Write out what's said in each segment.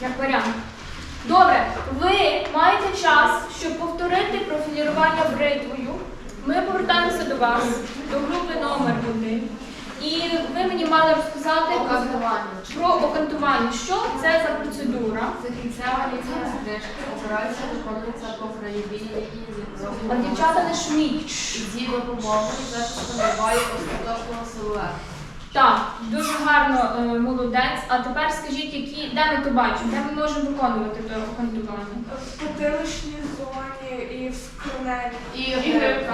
Як варіант. Добре, ви маєте час, щоб повторити профілірування бритвою. Ми повертаємося до вас, до групи номер 1. І ви мені мали розказати Окантування. про окантування. Що це за процедура? Це кінцева лінія стрижки. Операція виконується по краєвій лінії А дівчата не шуміть. Зі допомогою зачіска набуває остаточного силуету. Так, дуже гарно, е, молодець. А тепер скажіть, які, де ми то бачимо, де ми можемо виконувати то окантування? В потиличній зоні і в скронелі. І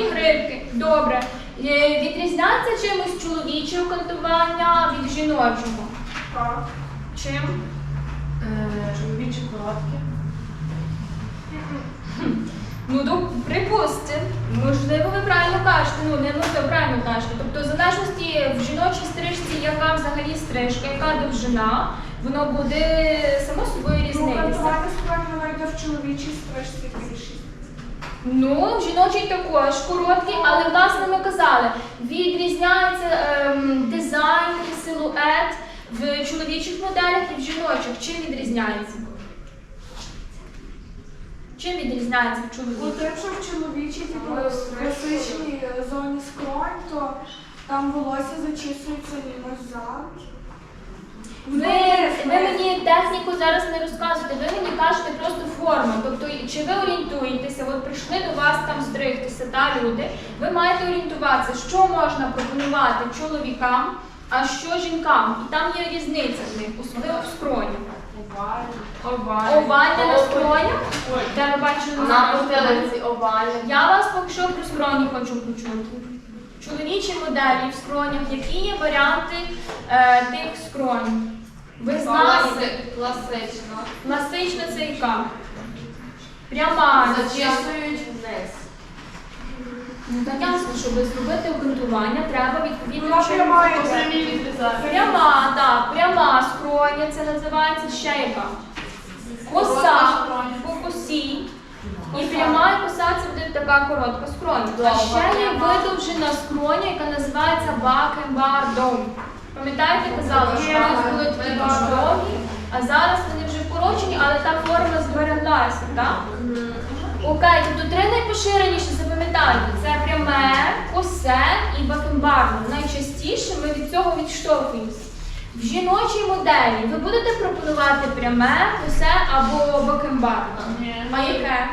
І грибки. Добре. Е, Відрізняється чимось чоловіче окантування від жіночого? Так. Чим? Чоловічі короткі. Ну, до, припустимо. Можливо, ви правильно кажете. Ну, не можливо, правильно кажете. Тобто, в залежності в жіночій стрижці, яка взагалі стрижка, яка довжина, воно буде само собою Ну, різнитися. кантувати скроні навіть в чоловічій стрижці більшість. Ну, в жіночій також короткі, але власне ми казали, відрізняється ем, дизайн силует в чоловічих моделях і в жіночих. Чим відрізняється? Чим відрізняється в Ну, чоловічих? тим, що в чоловічій типу, в класичній е, зоні скронь, то там волосся зачісується не назад. Ви, ви мені техніку зараз не розказуєте, ви мені кажете просто форму. Тобто, чи ви орієнтуєтеся, от прийшли до вас там стригтися, та люди, ви маєте орієнтуватися, що можна пропонувати чоловікам, а що жінкам. І там є різниця в них, особливо в скроні. Овальне на скронях, де ви бачили На потилиці овальні. Я вас поки що про скроні хочу почути. Чоловічі моделі в скронях, які є варіанти е, тих скронь? Ви знаєте? Класи- Класично. Класична це яка? Пряма. Зачісують вниз. Ну ясно, щоб зробити обґрунтування, треба відповідно чином пряма Пряма, так, пряма скроня, це називається ще яка? Коса по косі. І пряма і коса це буде така коротка скроня. А ще є видовжена скроня, яка називається бакенбардом. Пам'ятаєте, казала, що вони були такі дуже довгі, а зараз вони вже корочені, але та форма збереглася, так? Окей, тобто три найпоширеніше запам'ятайте. Це пряме, косе і бакенбардне. Найчастіше ми від цього відштовхуємося. В жіночій моделі ви будете пропонувати пряме, косе або бакенбардне? А яке?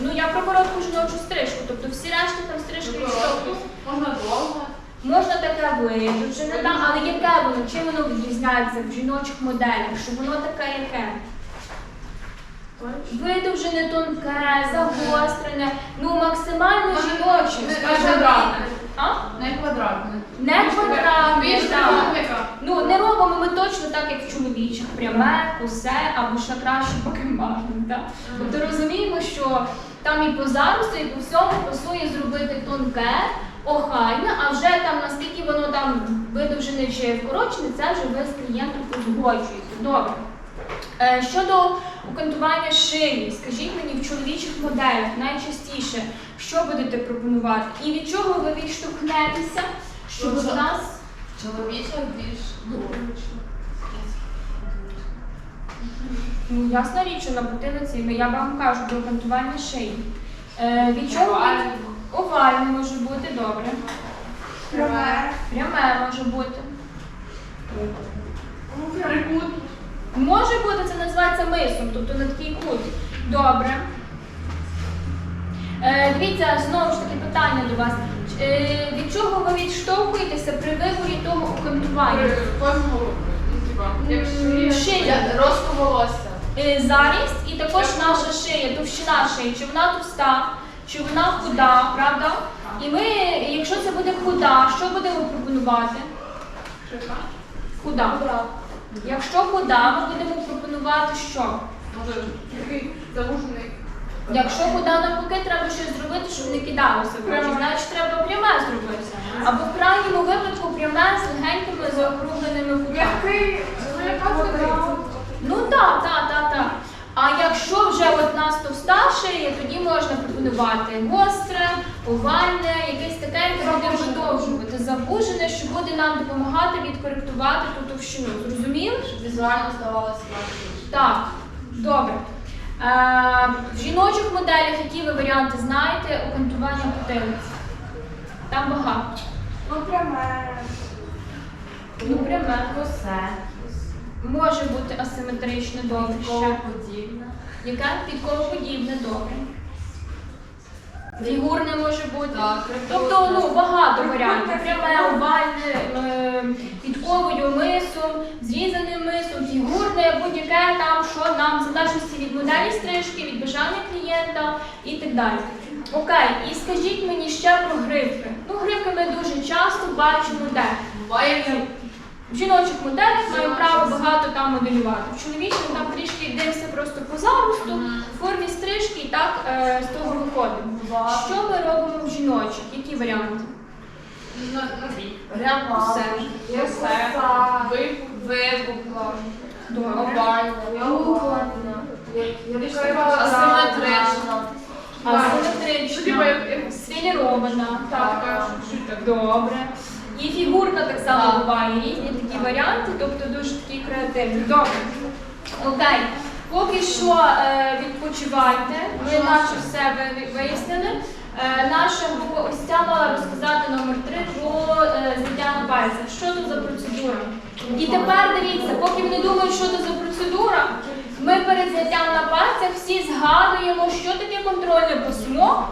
Ну я про коротку жіночу стрижку, тобто всі решта там стрижки відштовхуються. Можна довго. Можна таке видовжене, але яке воно? Чим воно відрізняється в жіночих моделях? Що воно таке яке? Видовжене, тонке, загострене, ну максимально жіноче. Не квадратне. А? Не квадратне. Не квадратне, так. Ну не робимо ми точно так, як в чоловічих, пряме, косе або ще краще покембарне. Так? Тобто розуміємо, що там і по заросту, і по всьому пасує зробити тонке, охайне, а вже там наскільки воно там видовжене чи вкорочене, це вже ви з клієнтом узгоджуєте. Добре. Е, Щодо окантування шиї, скажіть мені в чоловічих моделях найчастіше, що будете пропонувати? І від чого ви відштовхнетеся, щоб Ну, у це- нас Чоловіча більш ну, Ну, ясна річ, що на потилиці, ну, я вам кажу про кантування шиї. Е, від чого? Овальне. Овальне може бути, добре. Пряме. Пряме може бути. Ну, Трикутник. Може бути, це називається мисом, тобто на такий кут. Добре. Е, дивіться, знову ж таки питання до вас. Е, від чого ви відштовхуєтеся при виборі того М, шия. Росту волосся. Е, Заріст і також наша шия, товщина шиї, чи вона товста, чи вона худа, правда? І ми, якщо це буде худа, що будемо пропонувати? Худа. Якщо худа, ми будемо пропонувати що? Може, такий загружений. Якщо худа навпаки, треба щось зробити, щоб не кидалося очі. Значить, треба пряме зробити. Або в крайньому випадку пряме з легенькими заокругленими губами. Який? Ну так, так, так, так. А якщо вже от нас товста шия, тоді можна пропонувати гостре, овальне, якесь таке, яке буде видовжувати, завужене, що буде нам допомагати відкоректувати ту товщину. Зрозуміли? Щоб візуально здавалося важливіше. Так, добре. Е, в жіночих моделях, які ви варіанти знаєте, окантування потилиці? Там багато. Ну, пряме. Ну, пряме. Косе. Може бути асиметричне, добре. Ще. подібне. Яке підковоподібне, добре. Фігурне може бути. Так, Тобто ну, багато варіантів. Пряме, овальне, е, підковою мисом, зрізаним мисом, фігурне, будь-яке там, що нам, в залежності від моделі стрижки, від бажання клієнта і так далі. Окей, і скажіть мені ще про гривки. Ну, гривки ми дуже часто бачимо де. Буває В жіночих моделях маємо право багато там моделювати. В чоловічих там трішки дивимося просто по заросту, в формі стрижки і так е, з того виходимо. Що ми робимо в жіночих? Які варіанти? Прямо. Все. Є все. Випукла. Овальна. Асиметрична. Асиметрична, сфілірована, так. Добре. І фігурна так само буває, різні такі варіанти, тобто дуже такі креативні. Добре. Окей. Поки що е, відпочивайте. Ми наше все вияснили. Е, наша група ось ця мала розказати номер 3 про е, зняття на пальцях. Що тут за процедура? І тепер дивіться, поки вони думають, що це за процедура, ми перед зняттям на пальцях всі згадуємо, що таке контрольне письмо,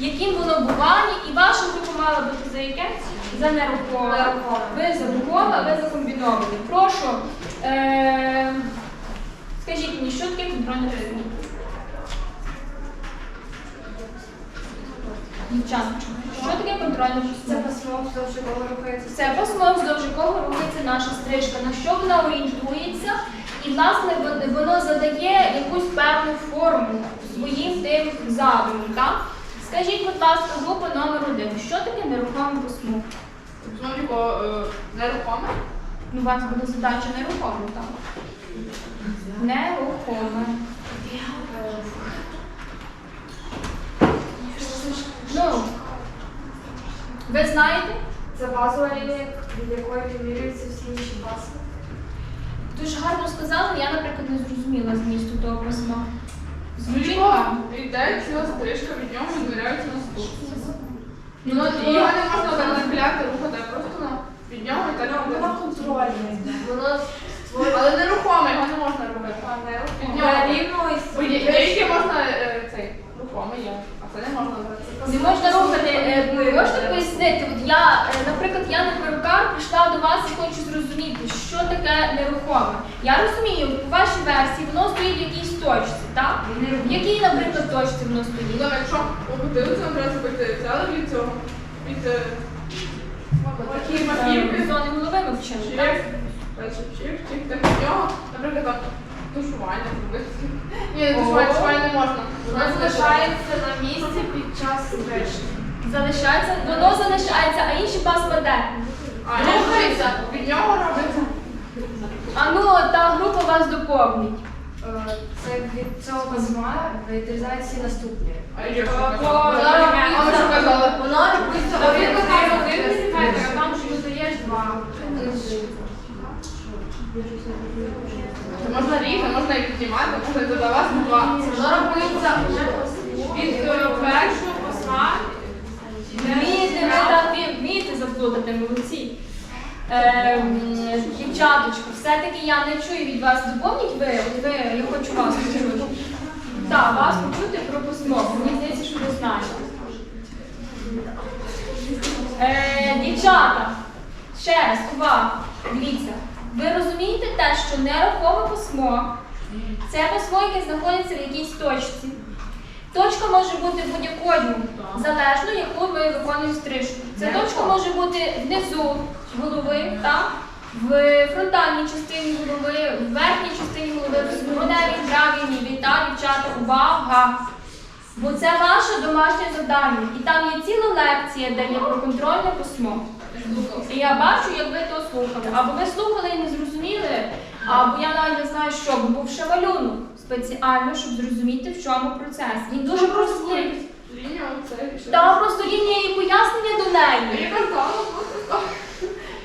яким воно буває, і ваша група мала бути за яке? За нерухоме. Ви за рухоме, а ви за комбіноване. Прошу, е- скажіть мені, що таке контрольне письмо? Дівчаточка, що таке контрольне Це письмо? вздовж якого рухається. Це письмо, вздовж якого рухається наша стрижка, на що вона орієнтується, і власне вон- воно задає якусь певну форму своїм тим задумом. Так? Скажіть, будь ласка, група номер один. Що таке нерухоме письмо? Знову нерухоме? Ну, у вас буде задача нерухоме, так? Нерухоме. Ну, ви знаєте? Це базова лінія, від якої вимірюються всі інші бази. Дуже гарно сказали, я, наприклад, не зрозуміла змісту того письма. Звучить йде ціла стрижка, від нього відміряються наступні. Ну, Ну, от його не можна так нахиляти, рухати, на від нього і так Воно буде. Але нерухоме, його не можна робити. Від нього. рівно Бо є, є які можна е, цей рухомий є, а це не можна робити. Не можна рухати. е, Ви можете пояснити? От я, е, наприклад, я не перукар, прийшла до вас і хочу зрозуміти, що таке нерухоме. Я розумію, по вашій версії воно стоїть в якійсь точці, так? В якій, наприклад, точці воно Ну, стоїть? так, якщо по потилиці нам треба зробити, взяли від цього, від е, такі маківки, Зони голови ми вчили, так? нього, наприклад, тушування зробити. Ні, тушування, тушування не можна. Воно залишається на місці під час стрижки. Залишається, воно залишається, а інші пасма де? А, рухається, від нього робиться. А ну, та група вас доповнить. Е, Це від цього письма відрізають всі наступні. А що що там ж додаєш два. Можна різати, можна і піднімати, можна і додавати два. Воно від першого письма. Вмієте, заплутати, молодці. Ем, Дівчаточко, все-таки я не чую від вас. Доповніть ви, от ви, я хочу вас почути. Так, вас почути про письмо. Мені здається, що ви знаєте. Е, дівчата, ще раз, увага, дивіться. Ви розумієте те, що нерухоме письмо це письмо, яке знаходиться в якійсь точці. Точка може бути будь-якою, залежно яку ми виконуємо стрижку. Ця точка може бути внизу голови, так? В фронтальній частині голови, в верхній частині голови, в спиневій, правій, лівій, та дівчата, увага! Бо це ваше домашнє завдання. І там є ціла лекція, де є про контрольне письмо. І я бачу, як ви то слухали. Або ви слухали і не зрозуміли, або я навіть не знаю, що, бо був ще малюнок спеціально, щоб зрозуміти, в чому процес. Він дуже простий. Лінія оце. Там просто лінія і пояснення до неї. Я казала, просто так.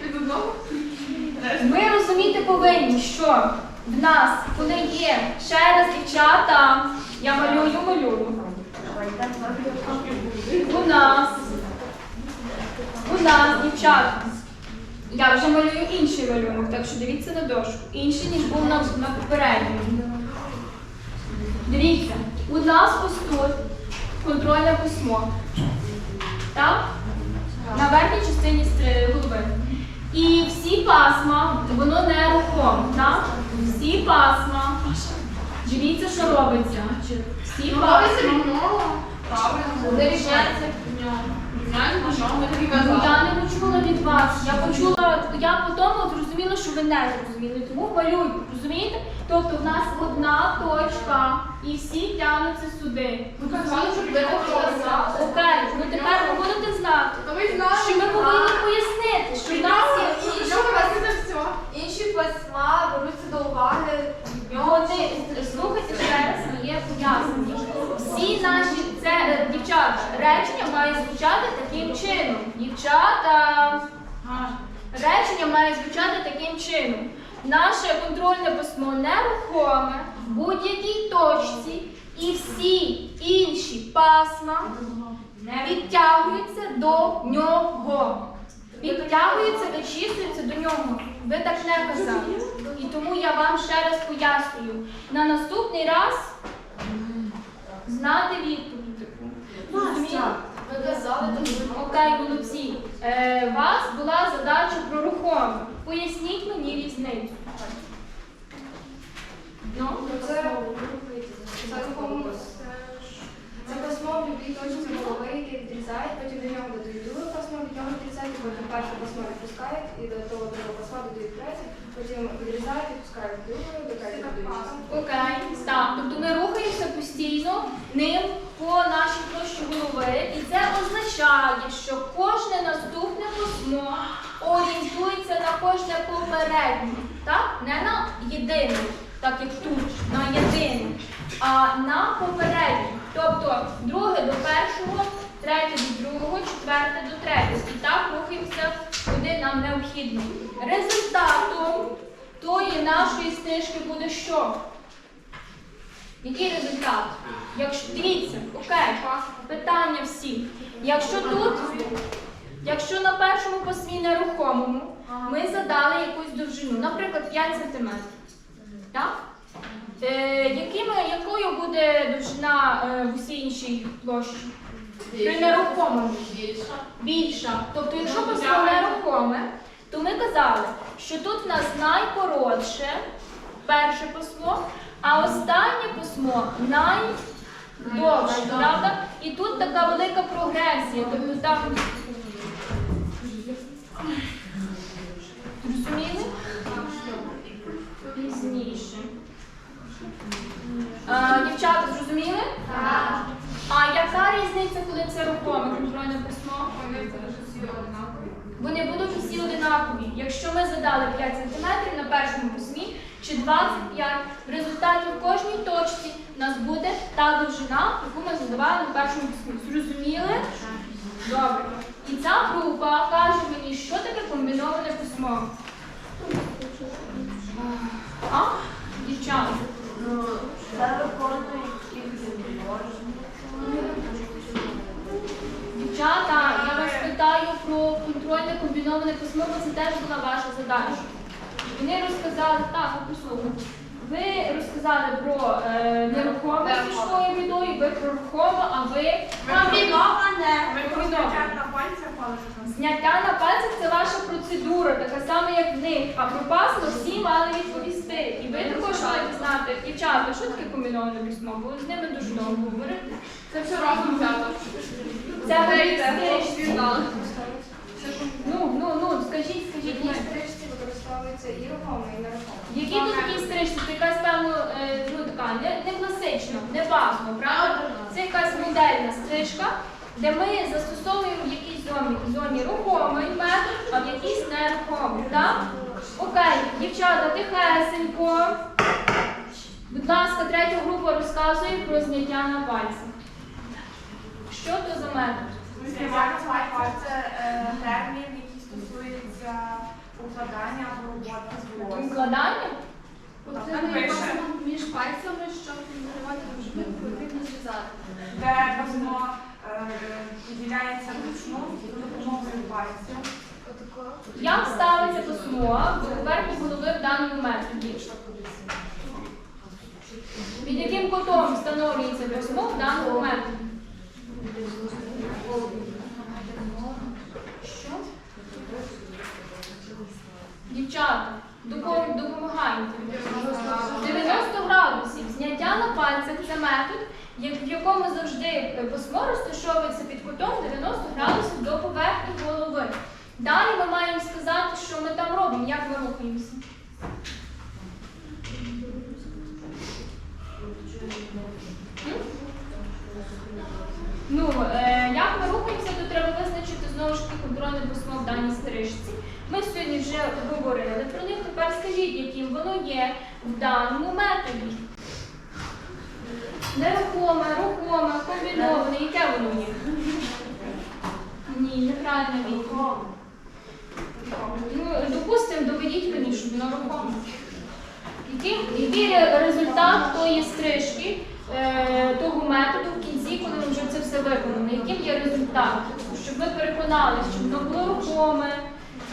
Від одного. Ми розуміти повинні, що в нас, коли є ще раз дівчата, я малюю, малюю. У нас, у нас, дівчата, я вже малюю інший малюнок, так що дивіться на дошку. Інший, ніж був на, на попередньому. Дивіться, у нас ось тут контрольне письмо. Так? На верхній частині голови. І всі пасма, воно не рухоме, так? Всі пасма. Дивіться, що робиться. Всі пасма. від нього. Правильно. Вони рівняються від нього. Рівняють на що? Ми Ну, казали. Я почула вас. Я почула, я по тому зрозуміла, що ви не зрозуміли. Тому малюйте, розумієте? Тобто в нас одна точка і всі тягнуться сюди. Ми казали, що ви казали. Окей, ну тепер ви будете знати, ви знали. що ми повинні пояснити, що в нас є І що ви робите все? Інші письма беруться до уваги. Вони слухайте ще раз моє пояснення. Всі наші це дівчата, речення має звучати таким чином. Дівчата. Речення має звучати таким чином. Наше контрольне письмо нерухоме в будь-якій точці, і всі інші пасма відтягуються до нього. Відтягуються, вичислюються до нього. Ви так не казали. І тому я вам ще раз пояснюю. На наступний раз знати відповідь. Ви казали, Окей, молодці. Е, у вас була задача про рухоме. Поясніть мені різницю. Ну, це це комусь. Це письмо в любій точці голови, яке відрізають, потім до нього додають друге письмо, від нього відрізають, потім перше письмо відпускають, і до того другого письма додають третє, потім відрізають, відпускають друге, до третє додають. окей, так. Тобто ми рухаємося постійно ним по нашій площі голови, і це означає, що кожне наступне письмо орієнтується на кожне попереднє, так? Не на єдине, так як тут, на єдине, а на попереднє. Тобто друге до першого, третє до другого, четверте до третього. І так рухаємося, куди нам необхідно. Результатом тої нашої стрижки буде що? Який результат? Якщо дивіться, окей, питання всі. Якщо тут, якщо на першому письмі нерухомому ми задали якусь довжину, наприклад, 5 см. Так? Е, якими, якою буде довжина е, в усій іншій площі? При нерухомому. Більша. Тобто, якщо письмо нерухоме, то ми казали, що тут в нас найкоротше перше письмо, а останнє письмо найдовше, правда? І тут така велика прогресія. Тобто там. Розуміли? Пізніше. А, дівчата, зрозуміли? Так. А яка різниця, коли це рухоме контрольне письмо? Вони будуть усі одинакові. Якщо ми задали 5 см на першому письмі чи 25, в результаті в кожній точці у нас буде та довжина, яку ми задавали на першому письмі. Зрозуміли? Добре. І ця група каже мені, що таке комбіноване письмо. Контрольне комбіноване письмо, це теж була ваша задача. Вони розказали, так, ви послухайте. Ви розказали про е, нерухоме сільською бідою, ви про рухоме, а ви Зняття на пальцях це ваша процедура, така сама, як в них. А про пасло всі мали відповісти. І ви також маєте знати, дівчата, що таке комбіноване письмо, бо ви з ними дуже довго говорите. Це все разом взято. Це ви використовується і рухоме, і нерухоме. Які тут такі стрижці? Це якась певно, е, ну така, не, не класична, не базова, правда? Це якась модельна стрижка, де ми застосовуємо в якійсь зоні, зоні рухомий метод, а в якійсь нерухомий, так? Окей, дівчата, тихесенько. Будь ласка, третя група розказує про зняття на пальцях. Що то за метод? Це е, термін, який стосується укладання або роботи з волоссям. Укладання? Оце Так не пише. між пальцями, щоб відривати довжину, потрібно зв'язати. Де пасмо е, виділяється вручну за допомогою пальців. Отако. Як ставиться письмо до поверхні голови в даному методі? Під яким кутом встановлюється письмо в даному методі? Що? Дівчата, допом- допомагайте. 90 градусів. Зняття на пальцях це метод, в якому завжди е, письмо розташовується під кутом 90 градусів до поверхні голови. Далі ми маємо сказати, що ми там робимо, як ми рухаємося. Ну, е, як ми рухаємося, то треба визначити знову ж таки контрольне письмо в даній стрижці. Ми сьогодні вже говорили про них. Тепер скажіть, яким воно є в даному методі. Нерухоме, рухоме, комбіноване, яке воно є? Ні, неправильно відповідь. Ну, допустимо, доведіть мені, що воно рухоме. Який, результат тої стрижки, е, того методу в кінці, коли ми вже це все виконано? Яким є результат? Щоб ми переконалися, чи воно було рухоме,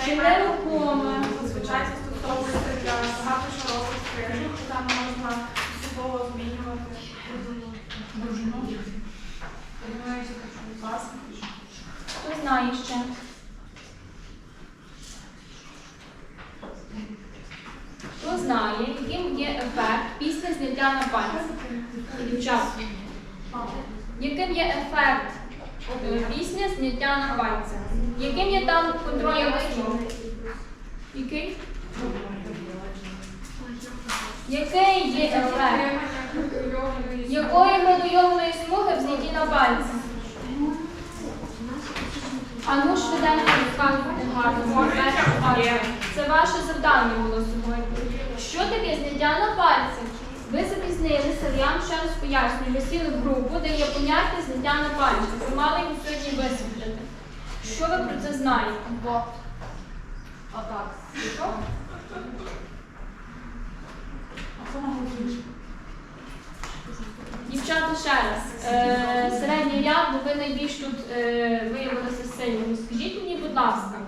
чи не рухоме. Зазвичай застосовується для багатошарових стрижок, там можна поступово змінювати класно. Хто знає ще? Хто знає, яким є ефект після зняття на пальці? Яким є ефект е, після зняття на пальці? Яким є там контрольне письмо? Який? Який є ефект? Якої градуйованої смуги в знятті на пальці? А ну швиденько розказуйте гарно. Це ваше завдання було сьогодні. Що таке зняття на пальці? Ви запізнилися, я вам ще раз пояснюю. Ви сіли в групу, де є поняття зняття на пальці. Ви мали його сьогодні висвітлити. Що ви про це знаєте? Отак. Дівчата ще раз. Е, середній ряд, бо ви найбільш тут е, виявилися сильними. Скажіть мені, будь ласка,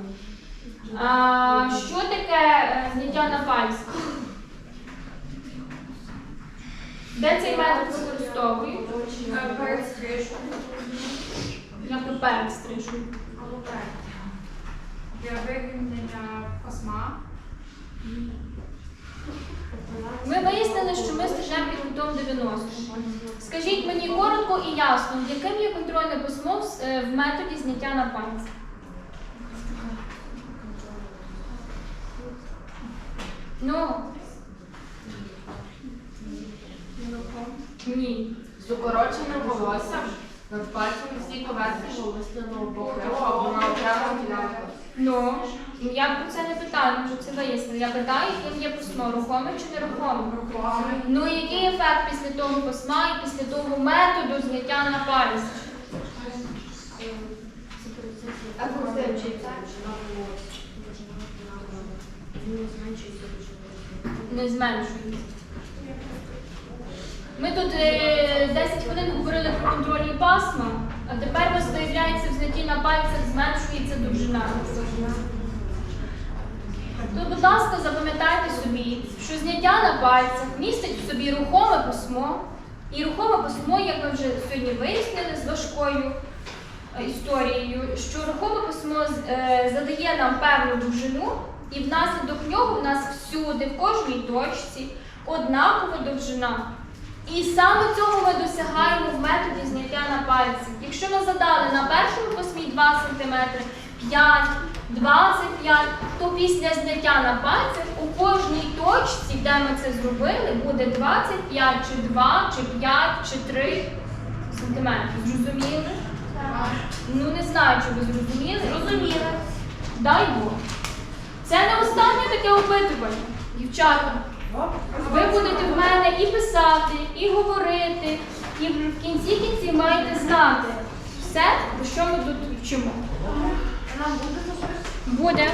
а, що таке е, зняття на пальці? Де цей метод використовують? Е, Перед стрижкою Як то перед стрижкою. Або перед. Для пасма. Ми вияснили, що ми стежемо під кутом 90. Скажіть мені коротко і ясно, яким є контрольне письмо в, е, в методі зняття на пальці? Ну. Ні. З укороченим волоссям над пальцем всі поверхні або на окрему ділянку. Ну, я про це не питаю, ми це вияснили. Я питаю, яким є письмо, рухоме чи нерухоме? Ну, який ефект після того письма і після того методу зняття на вчиться? Не зменшується. Ми тут е, 10 хвилин говорили про контрольні пасма, а тепер у вас виявляється в знятті на пальцях зменшується довжина. То, будь ласка, запам'ятайте собі, що зняття на пальцях містить в собі рухоме письмо. І рухоме письмо, як ми вже сьогодні вияснили з важкою е, історією, що рухоме письмо е, задає нам певну довжину, і внаслідок нього в нас всюди, в кожній точці, однакова довжина. І саме цього ми досягаємо в методі зняття на пальці. Якщо ми задали на першому письмі 2 см, 5, 25, то після зняття на пальцях у кожній точці, де ми це зробили, буде 25, чи 2, чи 5, чи 3 см. Зрозуміли? Ну не знаю, чи ви зрозуміли. Зрозуміли. Дай Бог. Це не останнє таке опитування. Дівчата, ви будете в мене і писати, і говорити, і в кінці кінці маєте знати все, про що ми тут вчимо. Буде